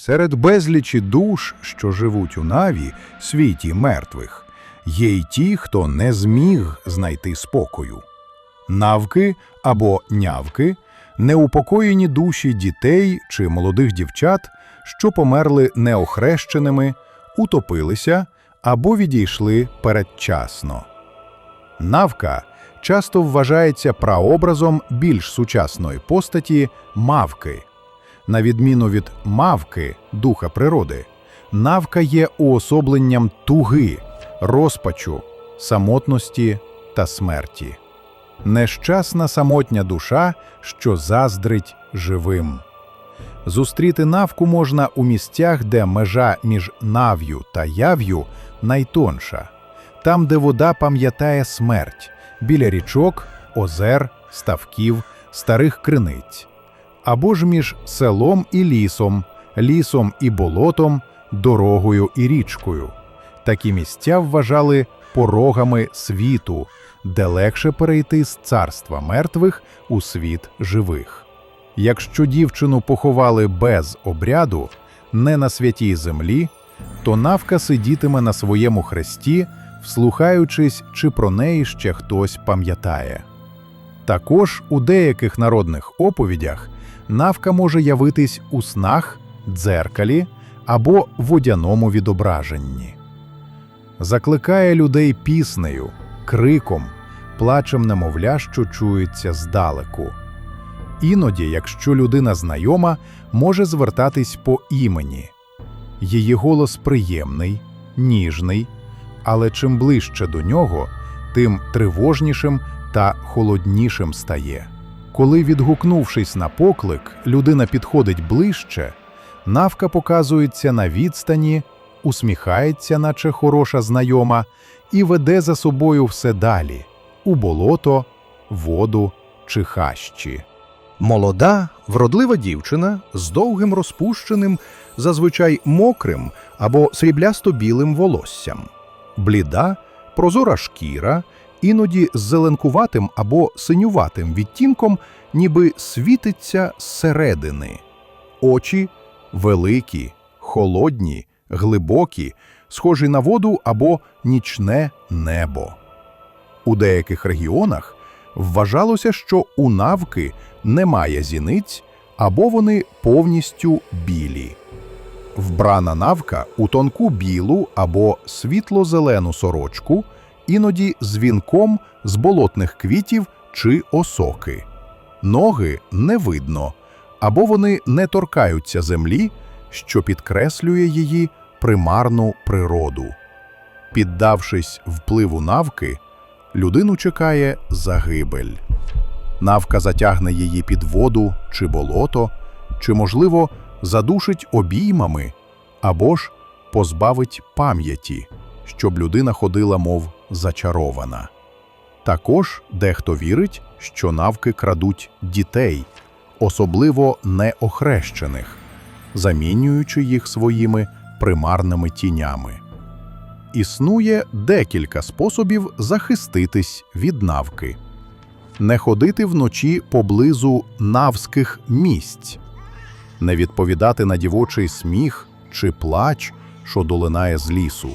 Серед безлічі душ, що живуть у наві, світі мертвих, є й ті, хто не зміг знайти спокою. Навки або нявки неупокоєні душі дітей чи молодих дівчат, що померли неохрещеними, утопилися або відійшли передчасно. Навка часто вважається праобразом більш сучасної постаті мавки. На відміну від мавки, духа природи, навка є уособленням туги, розпачу, самотності та смерті. Нещасна самотня душа, що заздрить живим. Зустріти навку можна у місцях, де межа між нав'ю та яв'ю найтонша, там, де вода пам'ятає смерть, біля річок, озер, ставків, старих криниць, або ж між селом і лісом, лісом і болотом, дорогою і річкою. Такі місця вважали порогами світу, де легше перейти з царства мертвих у світ живих. Якщо дівчину поховали без обряду, не на святій землі, то навка сидітиме на своєму хресті, вслухаючись, чи про неї ще хтось пам'ятає. Також у деяких народних оповідях навка може явитись у снах, дзеркалі або водяному відображенні. Закликає людей піснею, криком, плачем немовля, що чується здалеку. Іноді, якщо людина знайома, може звертатись по імені. Її голос приємний, ніжний, але чим ближче до нього, тим тривожнішим та холоднішим стає. Коли, відгукнувшись на поклик, людина підходить ближче, навка показується на відстані, усміхається, наче хороша знайома, і веде за собою все далі у болото, воду чи хащі. Молода, вродлива дівчина з довгим розпущеним, зазвичай мокрим або сріблясто-білим волоссям, бліда, прозора шкіра, іноді з зеленкуватим або синюватим відтінком, ніби світиться зсередини. Очі великі, холодні, глибокі, схожі на воду або нічне небо. У деяких регіонах вважалося, що у навки немає зіниць або вони повністю білі. Вбрана навка у тонку білу або світло-зелену сорочку, іноді з вінком з болотних квітів чи осоки. Ноги не видно, або вони не торкаються землі, що підкреслює її примарну природу. Піддавшись впливу навки, людину чекає загибель. Навка затягне її під воду чи болото, чи, можливо, задушить обіймами або ж позбавить пам'яті, щоб людина ходила, мов зачарована. Також дехто вірить, що навки крадуть дітей, особливо неохрещених, замінюючи їх своїми примарними тінями. Існує декілька способів захиститись від навки не ходити вночі поблизу навських місць, не відповідати на дівочий сміх чи плач, що долинає з лісу,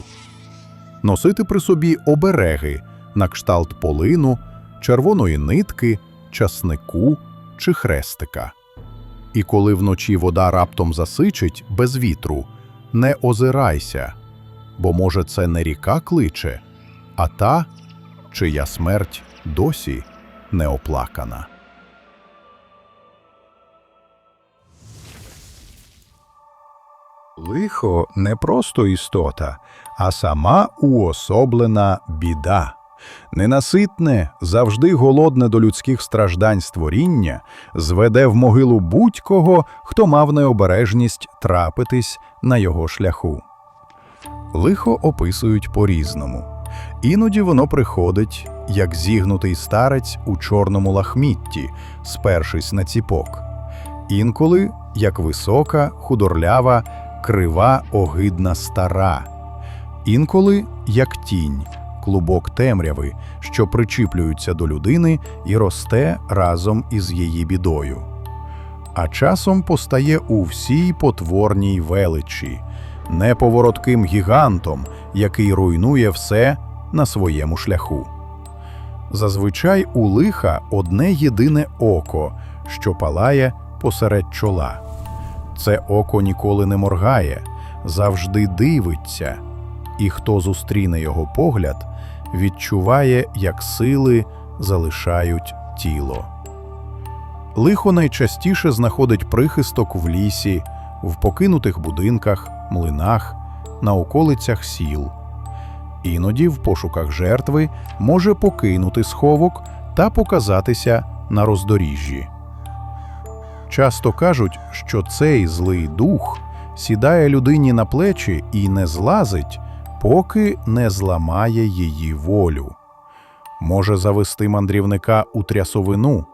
носити при собі обереги на кшталт полину, червоної нитки, часнику чи хрестика. І коли вночі вода раптом засичить без вітру, не озирайся, бо, може, це не ріка кличе, а та, чия смерть досі не оплакана. Лихо не просто істота, а сама уособлена біда. Ненаситне, завжди голодне до людських страждань створіння зведе в могилу будь-кого, хто мав необережність трапитись на його шляху. Лихо описують по-різному. Іноді воно приходить, як зігнутий старець у чорному лахмітті, спершись на ціпок. Інколи, як висока, худорлява, крива, огидна стара. Інколи, як тінь, клубок темряви, що причіплюється до людини і росте разом із її бідою. а часом постає у всій потворній величі, неповоротким гігантом, який руйнує все на своєму шляху. Зазвичай у лиха одне єдине око, що палає посеред чола. Це око ніколи не моргає, завжди дивиться, і хто зустріне його погляд, відчуває, як сили залишають тіло. Лихо найчастіше знаходить прихисток в лісі, в покинутих будинках, млинах, на околицях сіл. Іноді в пошуках жертви може покинути сховок та показатися на роздоріжжі. Часто кажуть, що цей злий дух сідає людині на плечі і не злазить, поки не зламає її волю. Може завести мандрівника у трясовину,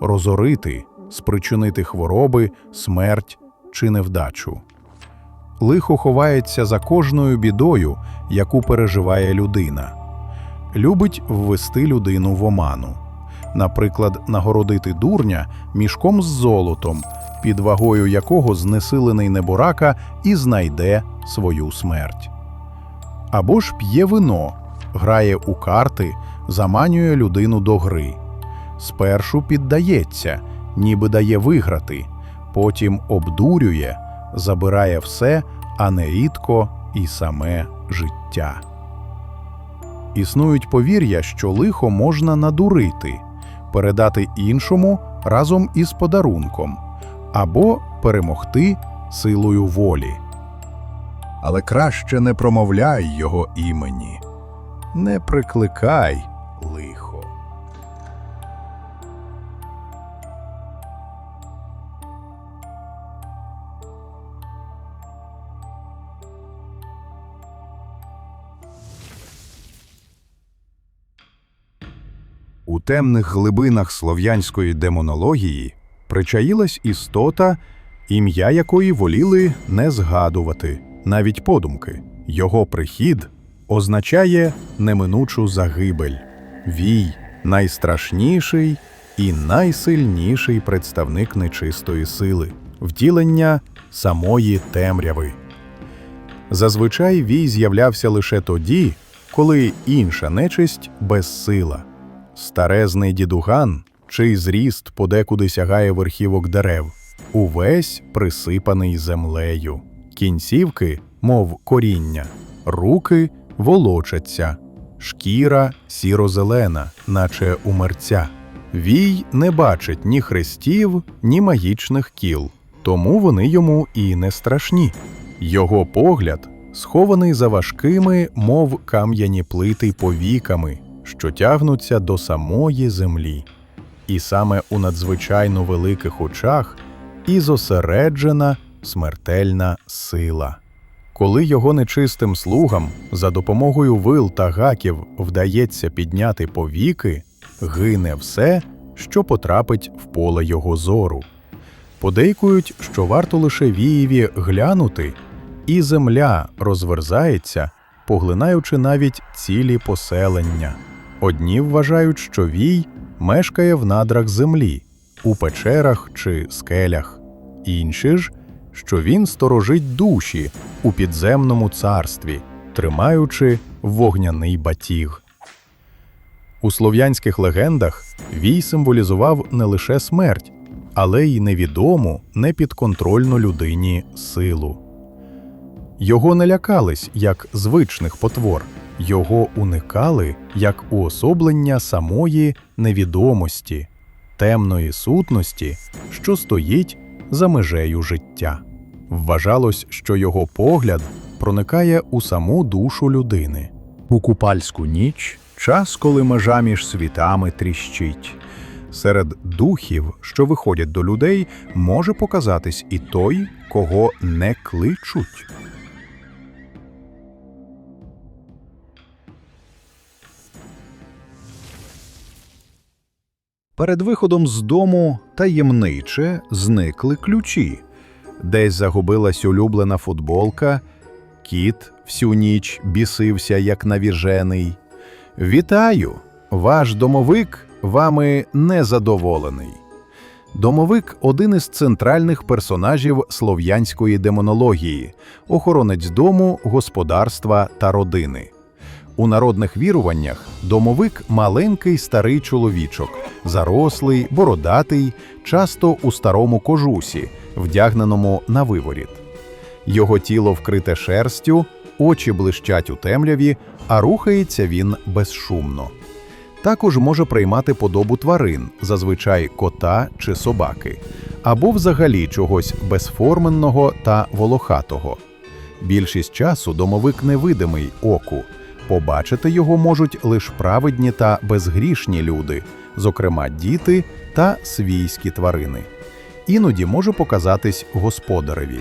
розорити, спричинити хвороби, смерть чи невдачу. Лихо ховається за кожною бідою, яку переживає людина. Любить ввести людину в оману. Наприклад, нагородити дурня мішком з золотом, під вагою якого знесилений неборака і знайде свою смерть. Або ж п'є вино, грає у карти, заманює людину до гри. Спершу піддається, ніби дає виграти, потім обдурює, забирає все, а нерідко і саме життя. Існують повір'я, що лихо можна надурити, передати іншому разом із подарунком або перемогти силою волі. Але краще не промовляй його імені, не прикликай темних глибинах слов'янської демонології причаїлась істота, ім'я якої воліли не згадувати, навіть подумки. Його прихід означає неминучу загибель. Вій найстрашніший і найсильніший представник нечистої сили, втілення самої темряви. Зазвичай вій з'являвся лише тоді, коли інша нечисть безсила. Старезний дідуган, чий зріст подекуди сягає верхівок дерев, увесь присипаний землею. Кінцівки, мов коріння, руки волочаться, шкіра сіро-зелена, наче у мерця. Вій не бачить ні хрестів, ні магічних кіл, тому вони йому і не страшні. Його погляд схований за важкими, мов кам'яні плити повіками, що тягнуться до самої землі. І саме у надзвичайно великих очах і зосереджена смертельна сила. Коли його нечистим слугам за допомогою вил та гаків вдається підняти повіки, гине все, що потрапить в поле його зору. Подейкують, що варто лише вієві глянути, і земля розверзається, поглинаючи навіть цілі поселення. Одні вважають, що вій мешкає в надрах землі, у печерах чи скелях, інші ж, що він сторожить душі у підземному царстві, тримаючи вогняний батіг. У слов'янських легендах вій символізував не лише смерть, але й невідому, непідконтрольну людині силу. Його не лякались як звичних потвор, його уникали як уособлення самої невідомості, темної сутності, що стоїть за межею життя. Вважалось, що його погляд проникає у саму душу людини. У купальську ніч час, коли межа між світами тріщить. Серед духів, що виходять до людей, може показатись і той, кого не кличуть. Перед виходом з дому таємниче зникли ключі. Десь загубилась улюблена футболка, кіт всю ніч бісився, як навіжений. Вітаю! Ваш домовик вами незадоволений. Домовик один із центральних персонажів слов'янської демонології, охоронець дому, господарства та родини. У народних віруваннях домовик маленький старий чоловічок, зарослий, бородатий, часто у старому кожусі, вдягненому на виворіт. Його тіло вкрите шерстю, очі блищать у темряві, а рухається він безшумно. Також може приймати подобу тварин, зазвичай кота чи собаки, або взагалі чогось безформенного та волохатого. Більшість часу домовик невидимий оку. Побачити його можуть лише праведні та безгрішні люди, зокрема діти та свійські тварини. Іноді може показатись господареві.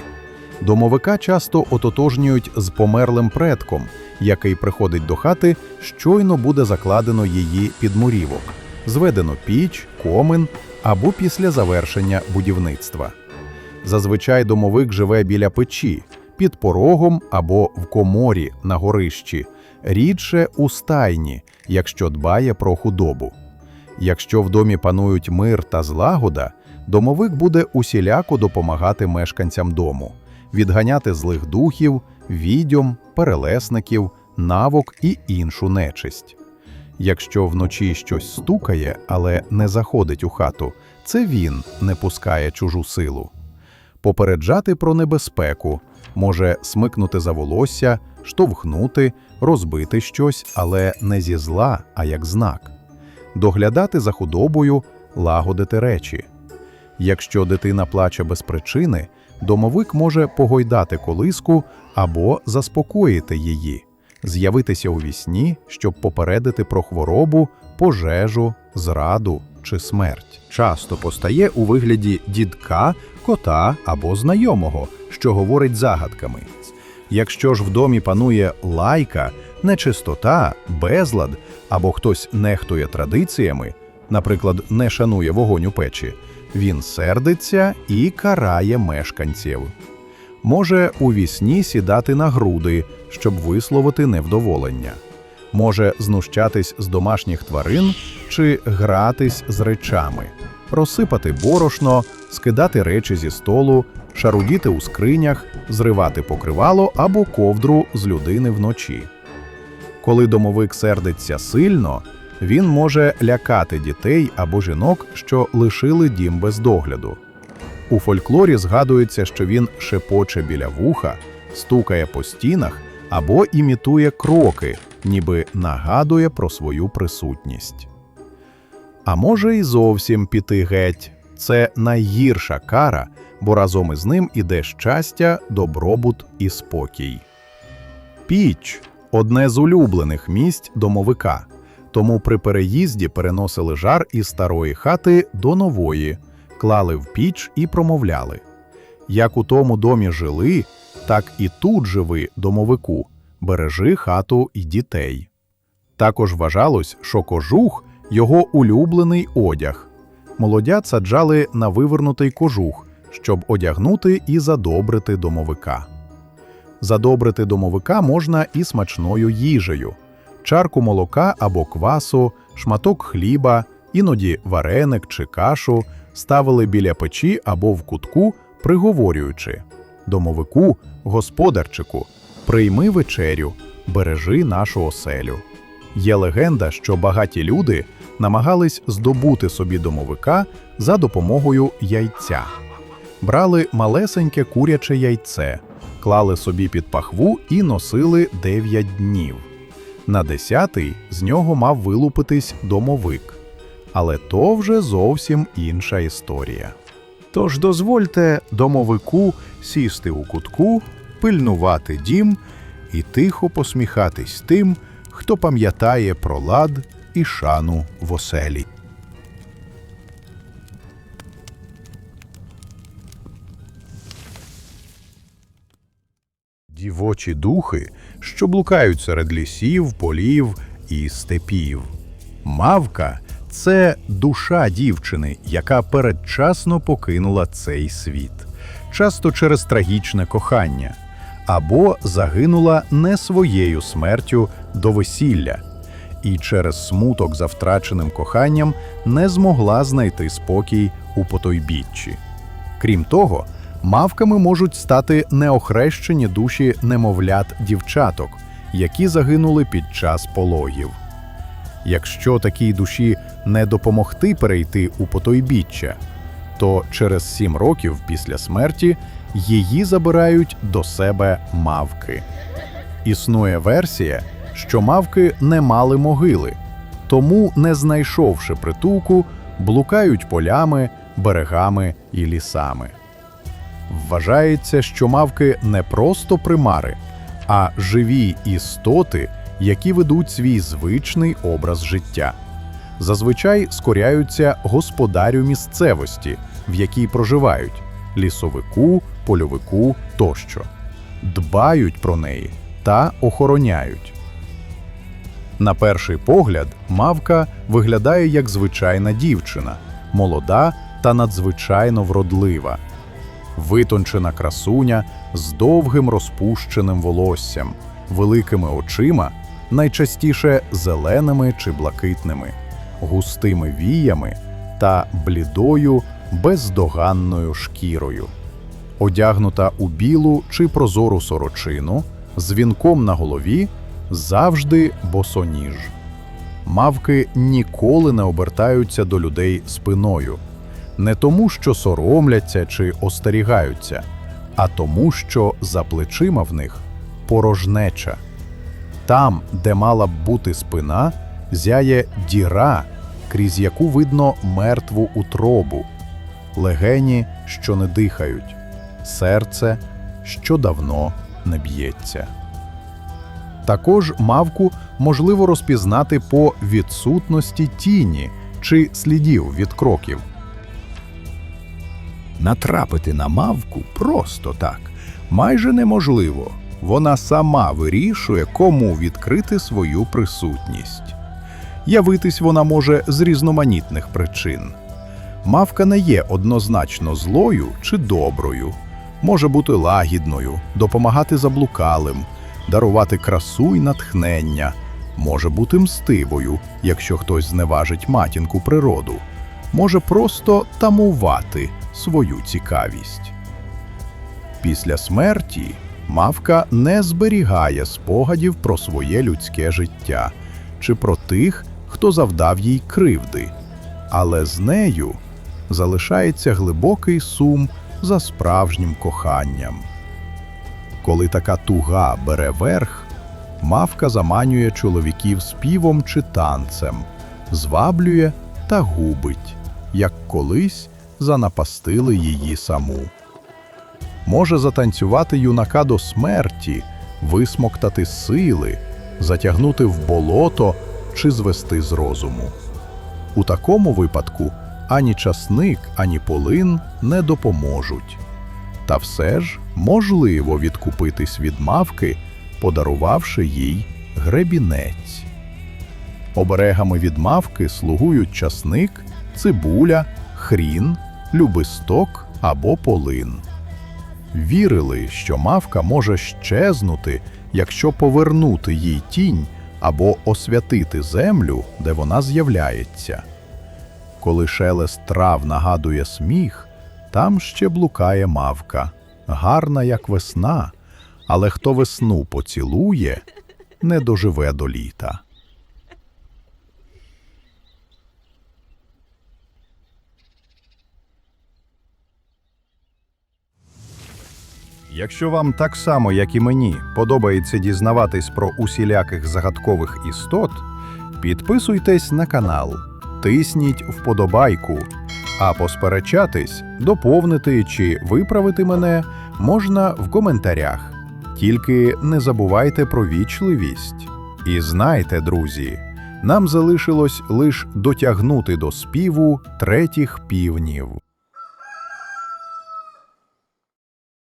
Домовика часто ототожнюють з померлим предком, який приходить до хати, щойно буде закладено її підмурівок, зведено піч, комин або після завершення будівництва. Зазвичай домовик живе біля печі, під порогом або в коморі на горищі, рідше у стайні, якщо дбає про худобу. Якщо в домі панують мир та злагода, домовик буде усіляко допомагати мешканцям дому, відганяти злих духів, відьом, перелесників, навок і іншу нечисть. Якщо вночі щось стукає, але не заходить у хату, це він не пускає чужу силу. Попереджати про небезпеку, може смикнути за волосся, штовхнути, розбити щось, але не зі зла, а як знак. Доглядати за худобою, лагодити речі. Якщо дитина плаче без причини, домовик може погойдати колиску або заспокоїти її, з'явитися у вісні, щоб попередити про хворобу, пожежу, зраду чи смерть. Часто постає у вигляді дідка, кота або знайомого, що говорить загадками. Якщо ж в домі панує лайка, нечистота, безлад або хтось нехтує традиціями, наприклад, не шанує вогонь у печі, він сердиться і карає мешканців. Може у вісні сідати на груди, щоб висловити невдоволення. Може знущатись з домашніх тварин чи гратись з речами, розсипати борошно, скидати речі зі столу, шарудіти у скринях, зривати покривало або ковдру з людини вночі. Коли домовик сердиться сильно, він може лякати дітей або жінок, що лишили дім без догляду. У фольклорі згадується, що він шепоче біля вуха, стукає по стінах або імітує кроки, ніби нагадує про свою присутність. А може й зовсім піти геть. Це найгірша кара, бо разом із ним іде щастя, добробут і спокій. Піч одне з улюблених місць домовика, тому при переїзді переносили жар із старої хати до нової, клали в піч і промовляли. Як у тому домі жили, так і тут живи, домовику, бережи хату і дітей. Також вважалось, що кожух його улюблений одяг. Молодят саджали на вивернутий кожух, щоб одягнути і задобрити домовика. Задобрити домовика можна і смачною їжею: чарку молока або квасу, шматок хліба, іноді вареник чи кашу ставили біля печі або в кутку, приговорюючи: Домовику, господарчику, прийми вечерю, бережи нашу оселю. Є легенда, що багаті люди намагались здобути собі домовика за допомогою яйця. Брали малесеньке куряче яйце, клали собі під пахву і носили 9 днів. На десятий з нього мав вилупитись домовик. Але то вже зовсім інша історія. Тож дозвольте домовику сісти у кутку, пильнувати дім і тихо посміхатись тим, хто пам'ятає про лад і шану в оселі. Дівочі духи, що блукають серед лісів, полів і степів. Мавка це душа дівчини, яка передчасно покинула цей світ, часто через трагічне кохання, або загинула не своєю смертю до весілля, і через смуток за втраченим коханням не змогла знайти спокій у потойбіччі. Крім того, мавками можуть стати неохрещені душі немовлят дівчаток, які загинули під час пологів. Якщо такій душі не допомогти перейти у потойбіччя, то через сім років після смерті її забирають до себе мавки. Існує версія, що мавки не мали могили, тому, не знайшовши притулку, блукають полями, берегами і лісами. Вважається, що мавки не просто примари, а живі істоти, які ведуть свій звичний образ життя. Зазвичай скоряються господарю місцевості, в якій проживають лісовику, польовику тощо, дбають про неї та охороняють. На перший погляд, мавка виглядає як звичайна дівчина, молода та надзвичайно вродлива. Витончена красуня з довгим розпущеним волоссям, великими очима, найчастіше зеленими чи блакитними, густими віями та блідою, бездоганною шкірою. Одягнута у білу чи прозору сорочину, з вінком на голові, завжди босоніж. Мавки ніколи не обертаються до людей спиною, не тому, що соромляться чи остерігаються, а тому, що за плечима в них порожнеча. Там, де мала б бути спина, зяє діра, крізь яку видно мертву утробу, легені, що не дихають, серце, що давно не б'ється. Також мавку можливо розпізнати по відсутності тіні чи слідів від кроків. Натрапити на мавку просто так майже неможливо. Вона сама вирішує, кому відкрити свою присутність. Явитись вона може з різноманітних причин. Мавка не є однозначно злою чи доброю, може бути лагідною, допомагати заблукалим, дарувати красу й натхнення, може бути мстивою, якщо хтось зневажить матінку природу, може просто тамувати свою цікавість. Після смерті мавка не зберігає спогадів про своє людське життя чи про тих, хто завдав їй кривди, але з нею залишається глибокий сум за справжнім коханням. Коли така туга бере верх, мавка заманює чоловіків співом чи танцем, зваблює та губить, як колись занапастили її саму. Може затанцювати юнака до смерті, висмоктати сили, затягнути в болото чи звести з розуму. У такому випадку ані часник, ані полин не допоможуть. Та все ж можливо відкупитись від мавки, подарувавши їй гребінець. Оберегами від мавки слугують часник, цибуля, хрін, любисток або полин. Вірили, що мавка може щезнути, якщо повернути їй тінь або освятити землю, де вона з'являється. Коли шелест трав нагадує сміх, там ще блукає мавка, гарна, як весна, але хто весну поцілує, не доживе до літа. Якщо вам так само, як і мені, подобається дізнаватись про усіляких загадкових істот, підписуйтесь на канал, тисніть вподобайку, а посперечатись, доповнити чи виправити мене можна в коментарях. Тільки не забувайте про вічливість. І знайте, друзі, нам залишилось лише дотягнути до співу третіх півнів.